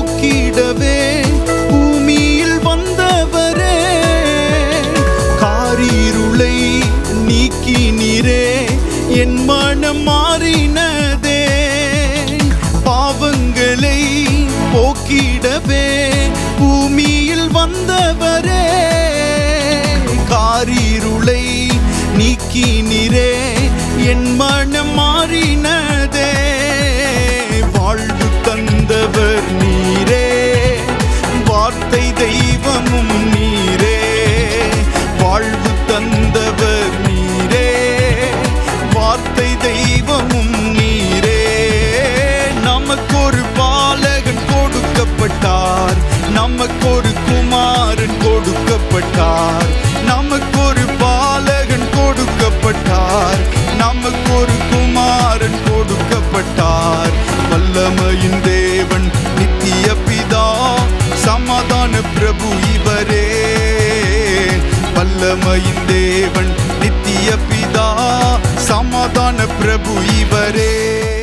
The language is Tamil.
போக்கிடவே பூமியில் வந்தவரே காரிருளை நீக்கினீரே என் மனம் மாறினதே. பாவங்களை போக்கிடவே பூமியில் வந்தவரே காரிருளை நீக்கினீரே. நமக்கொரு குமாரன் கொடுக்கப்பட்டார். நமக்கொரு பாலகன் கொடுக்கப்பட்டார். நமக்கொரு குமாரன் கொடுக்கப்பட்டார். வல்லமையின் தேவன் நித்திய பிதா சமாதான பிரபு இவரே. வல்லமையின் தேவன் நித்திய பிதா சமாதான பிரபு இவரே.